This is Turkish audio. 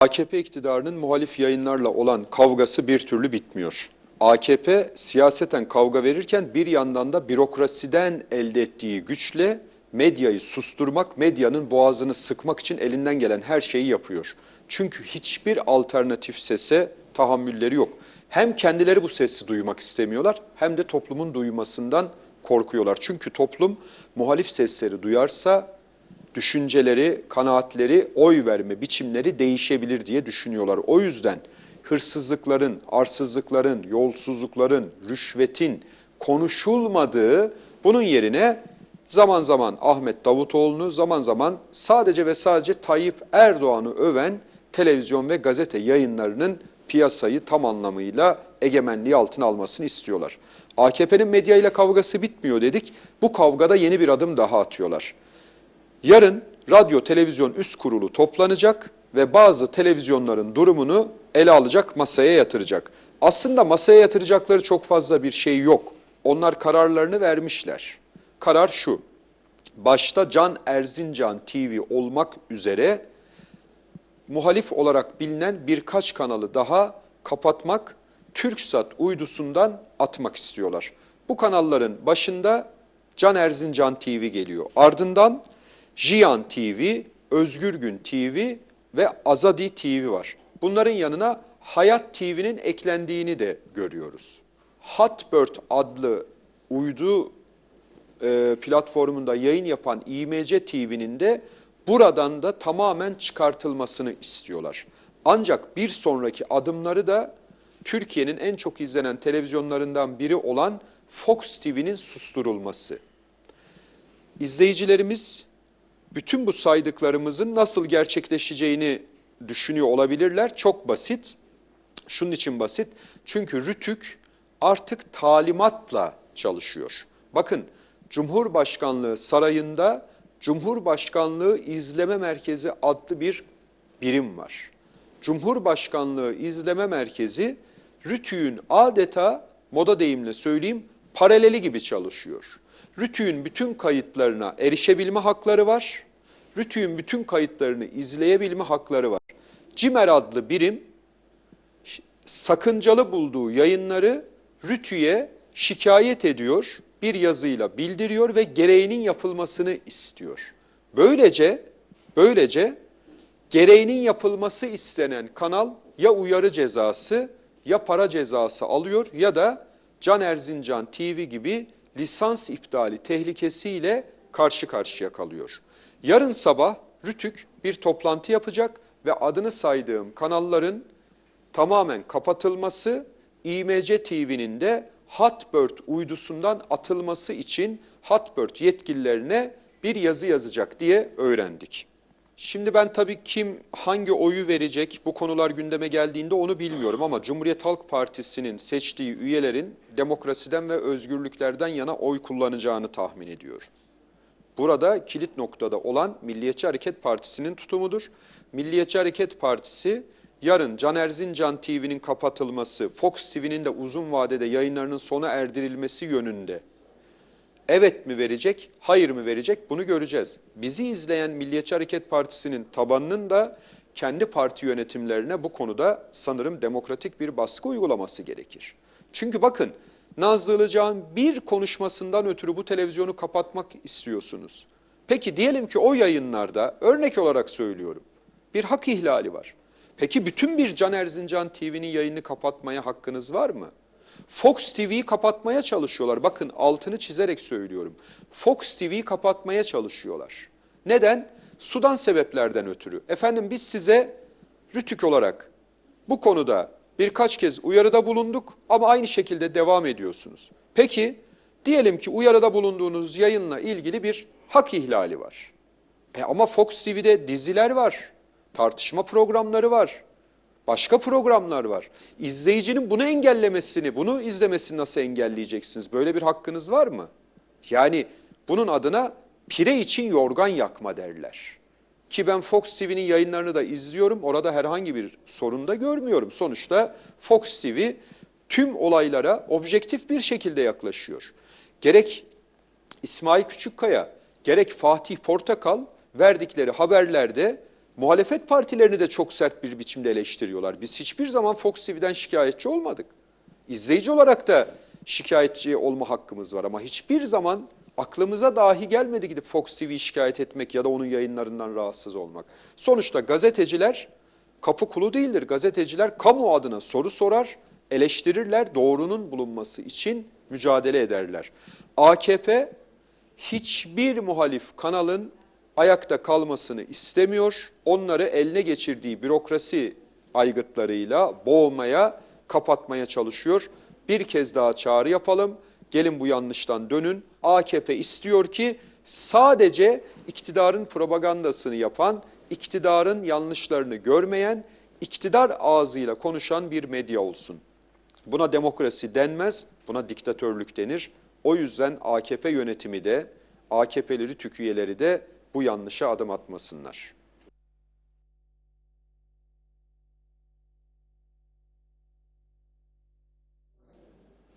AKP iktidarının muhalif yayınlarla olan kavgası bir türlü bitmiyor. AKP siyaseten kavga verirken bir yandan da bürokrasiden elde ettiği güçle medyayı susturmak, medyanın boğazını sıkmak için elinden gelen her şeyi yapıyor. Çünkü hiçbir alternatif sese tahammülleri yok. Hem kendileri bu sesi duymak istemiyorlar hem de toplumun duymasından korkuyorlar. Çünkü toplum muhalif sesleri duyarsa düşünceleri, kanaatleri, oy verme biçimleri değişebilir diye düşünüyorlar. O yüzden hırsızlıkların, arsızlıkların, yolsuzlukların, rüşvetin konuşulmadığı bunun yerine zaman zaman Ahmet Davutoğlu'nu, zaman zaman sadece ve sadece Tayyip Erdoğan'ı öven televizyon ve gazete yayınlarının piyasayı tam anlamıyla egemenliği altına almasını istiyorlar. AKP'nin medya ile kavgası bitmiyor dedik. Bu kavgada yeni bir adım daha atıyorlar. Yarın radyo televizyon üst kurulu toplanacak ve bazı televizyonların durumunu ele alacak, masaya yatıracak. Aslında masaya yatıracakları çok fazla bir şey yok. Onlar kararlarını vermişler. Karar şu. Başta Can Erzincan TV olmak üzere muhalif olarak bilinen birkaç kanalı daha kapatmak, TürkSat uydusundan atmak istiyorlar. Bu kanalların başında Can Erzincan TV geliyor. Ardından Jiyan TV, Özgür Gün TV ve Azadi TV var. Bunların yanına Hayat TV'nin eklendiğini de görüyoruz. Hotbird adlı uydu e, platformunda yayın yapan İMC TV'nin de buradan da tamamen çıkartılmasını istiyorlar. Ancak bir sonraki adımları da Türkiye'nin en çok izlenen televizyonlarından biri olan Fox TV'nin susturulması. İzleyicilerimiz bütün bu saydıklarımızın nasıl gerçekleşeceğini düşünüyor olabilirler. Çok basit. Şunun için basit. Çünkü Rütük artık talimatla çalışıyor. Bakın Cumhurbaşkanlığı sarayında Cumhurbaşkanlığı İzleme Merkezi adlı bir birim var. Cumhurbaşkanlığı İzleme Merkezi Rütük'ün adeta moda deyimle söyleyeyim paraleli gibi çalışıyor. Rütük'ün bütün kayıtlarına erişebilme hakları var. Rütük'ün bütün kayıtlarını izleyebilme hakları var. CİMER adlı birim sakıncalı bulduğu yayınları Rütü'ye şikayet ediyor, bir yazıyla bildiriyor ve gereğinin yapılmasını istiyor. Böylece böylece gereğinin yapılması istenen kanal ya uyarı cezası ya para cezası alıyor ya da Can Erzincan TV gibi lisans iptali tehlikesiyle karşı karşıya kalıyor. Yarın sabah Rütük bir toplantı yapacak ve adını saydığım kanalların tamamen kapatılması, İMC TV'nin de Hotbird uydusundan atılması için Hotbird yetkililerine bir yazı yazacak diye öğrendik. Şimdi ben tabii kim hangi oyu verecek bu konular gündeme geldiğinde onu bilmiyorum ama Cumhuriyet Halk Partisi'nin seçtiği üyelerin demokrasiden ve özgürlüklerden yana oy kullanacağını tahmin ediyor. Burada kilit noktada olan Milliyetçi Hareket Partisi'nin tutumudur. Milliyetçi Hareket Partisi yarın Can Erzincan TV'nin kapatılması, Fox TV'nin de uzun vadede yayınlarının sona erdirilmesi yönünde evet mi verecek, hayır mı verecek bunu göreceğiz. Bizi izleyen Milliyetçi Hareket Partisi'nin tabanının da kendi parti yönetimlerine bu konuda sanırım demokratik bir baskı uygulaması gerekir. Çünkü bakın Nazlı Ilıcak'ın bir konuşmasından ötürü bu televizyonu kapatmak istiyorsunuz. Peki diyelim ki o yayınlarda örnek olarak söylüyorum bir hak ihlali var. Peki bütün bir Can Erzincan TV'nin yayını kapatmaya hakkınız var mı? Fox TV'yi kapatmaya çalışıyorlar. Bakın altını çizerek söylüyorum. Fox TV'yi kapatmaya çalışıyorlar. Neden? Sudan sebeplerden ötürü. Efendim biz size Rütük olarak bu konuda birkaç kez uyarıda bulunduk ama aynı şekilde devam ediyorsunuz. Peki diyelim ki uyarıda bulunduğunuz yayınla ilgili bir hak ihlali var. E ama Fox TV'de diziler var, tartışma programları var, başka programlar var. İzleyicinin bunu engellemesini, bunu izlemesini nasıl engelleyeceksiniz? Böyle bir hakkınız var mı? Yani bunun adına pire için yorgan yakma derler. Ki ben Fox TV'nin yayınlarını da izliyorum. Orada herhangi bir sorun da görmüyorum. Sonuçta Fox TV tüm olaylara objektif bir şekilde yaklaşıyor. Gerek İsmail Küçükkaya, gerek Fatih Portakal verdikleri haberlerde Muhalefet partilerini de çok sert bir biçimde eleştiriyorlar. Biz hiçbir zaman Fox TV'den şikayetçi olmadık. İzleyici olarak da şikayetçi olma hakkımız var ama hiçbir zaman aklımıza dahi gelmedi gidip Fox TV'yi şikayet etmek ya da onun yayınlarından rahatsız olmak. Sonuçta gazeteciler kapı kulu değildir. Gazeteciler kamu adına soru sorar, eleştirirler, doğrunun bulunması için mücadele ederler. AKP hiçbir muhalif kanalın ayakta kalmasını istemiyor. Onları eline geçirdiği bürokrasi aygıtlarıyla boğmaya, kapatmaya çalışıyor. Bir kez daha çağrı yapalım. Gelin bu yanlıştan dönün. AKP istiyor ki sadece iktidarın propagandasını yapan, iktidarın yanlışlarını görmeyen, iktidar ağzıyla konuşan bir medya olsun. Buna demokrasi denmez, buna diktatörlük denir. O yüzden AKP yönetimi de, AKP'li TÜK üyeleri de bu yanlışa adım atmasınlar.